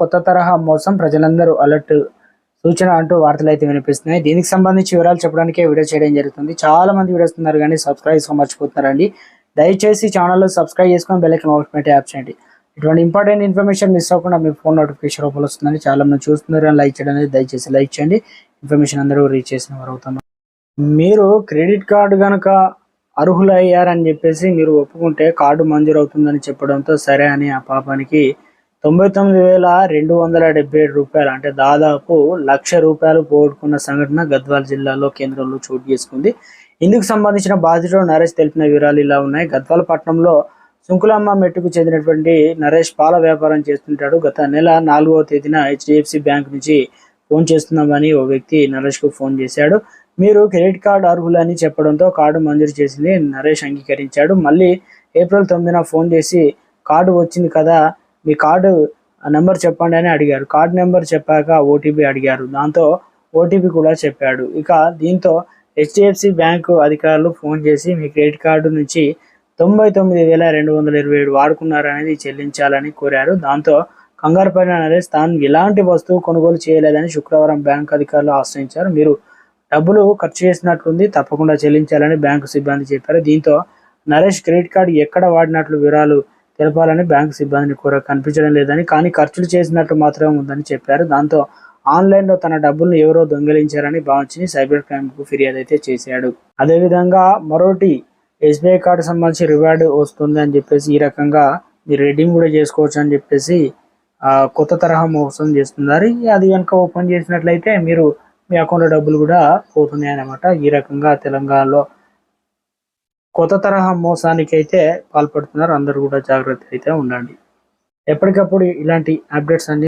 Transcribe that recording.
కొత్త తరహా మోసం ప్రజలందరూ అలర్ట్ సూచన అంటూ వార్తలు అయితే వినిపిస్తున్నాయి. దీనికి సంబంధించి వివరాలు చెప్పడానికే వీడియో చేయడం జరుగుతుంది. చాలా మంది వీడియోస్ ఉన్నారు కానీ సబ్స్క్రైబ్ మర్చిపోతున్నారండి. దయచేసి ఛానల్లో సబ్స్క్రైబ్ చేసుకొని బెల్ ఐకాన్ నోటిఫికేట్ యాప్ చేయండి. ఇటువంటి ఇంపార్టెంట్ ఇన్ఫర్మేషన్ మిస్ అవ్వకుండా మీ ఫోన్ నోటిఫికేషన్ రూపంలో వస్తుందని చాలా మంది చూస్తున్నారు అని లైక్ చేయడం అనేది దయచేసి లైక్ చేయండి. ఇన్ఫర్మేషన్ అందరూ రీచ్ చేసిన వారు అవుతున్నారు మీరు క్రెడిట్ కార్డు కనుక అర్హులయ్యారని చెప్పేసి మీరు ఒప్పుకుంటే కార్డు మంజూరు అవుతుందని చెప్పడంతో సరే అని ఆ పాపానికి తొంభై తొమ్మిది వేల రెండు వందల డెబ్బై ఏడు రూపాయలు. అంటే దాదాపు లక్ష రూపాయలు పోగొట్టుకున్న సంఘటన గద్వాల జిల్లాలో కేంద్రంలో చోటు చేసుకుంది. ఇందుకు సంబంధించిన బాధితుడు నరేష్ తెలిపిన వివరాలు ఇలా ఉన్నాయి. గద్వాల పట్టణంలో సుంకులమ్మ మెట్టుకు చెందినటువంటి నరేష్ పాల వ్యాపారం చేస్తుంటాడు. గత నెల నాలుగవ తేదీన హెచ్డిఎఫ్సి బ్యాంక్ నుంచి ఫోన్ చేస్తున్నామని ఓ వ్యక్తి నరేష్కు ఫోన్ చేశాడు. మీరు క్రెడిట్ కార్డు అర్హులని చెప్పడంతో కార్డు మంజూరు చేసింది నరేష్ అంగీకరించాడు. మళ్ళీ ఏప్రిల్ తొమ్మిదిన ఫోన్ చేసి కార్డు వచ్చింది కదా మీ కార్డు నెంబర్ చెప్పండి అని అడిగారు. కార్డు నెంబర్ చెప్పాక ఓటీపీ అడిగారు. దాంతో ఓటీపీ కూడా చెప్పాడు. ఇక దీంతో హెచ్డిఎఫ్సి బ్యాంకు అధికారులు ఫోన్ చేసి మీ క్రెడిట్ కార్డు నుంచి తొంభై తొమ్మిది వేల రెండు వందల ఇరవై ఏడు వాడుకున్నారనేది చెల్లించాలని కోరారు. దాంతో కంగారు పడిన నరేష్ తాను ఎలాంటి వస్తువు కొనుగోలు చేయలేదని శుక్రవారం బ్యాంక్ అధికారులు ఆశ్రయించారు. మీరు డబ్బులు ఖర్చు చేసినట్లుంది తప్పకుండా చెల్లించాలని బ్యాంకు సిబ్బంది చెప్పారు. దీంతో నరేష్ క్రెడిట్ కార్డు ఎక్కడ వాడినట్లు వివరాలు తెలపాలని బ్యాంకు సిబ్బందిని కూడా కనిపించడం లేదని కానీ ఖర్చులు చేసినట్టు మాత్రమే ఉందని చెప్పారు. దాంతో ఆన్లైన్లో తన డబ్బులను ఎవరో దొంగిలించారని భావించి సైబర్ క్రైమ్కు ఫిర్యాదు అయితే చేశాడు. అదేవిధంగా మరోటి ఎస్బీఐ కార్డు సంబంధించి రివార్డు వస్తుంది అని చెప్పేసి ఈ రకంగా మీరు రెడీమ్ కూడా చేసుకోవచ్చు అని చెప్పేసి కొత్త తరహా మోసం చేస్తున్నారు. అది కనుక ఓపెన్ చేసినట్లయితే మీరు మీ అకౌంట్లో డబ్బులు కూడా పోతున్నాయి అన్నమాట ఈ రకంగా తెలంగాణలో కొత్త తరహా మోసానికి అయితే పాల్పడుతున్నారు. అందరూ కూడా జాగ్రత్త అయితే ఉండండి. ఎప్పటికప్పుడు ఇలాంటి అప్డేట్స్ అన్ని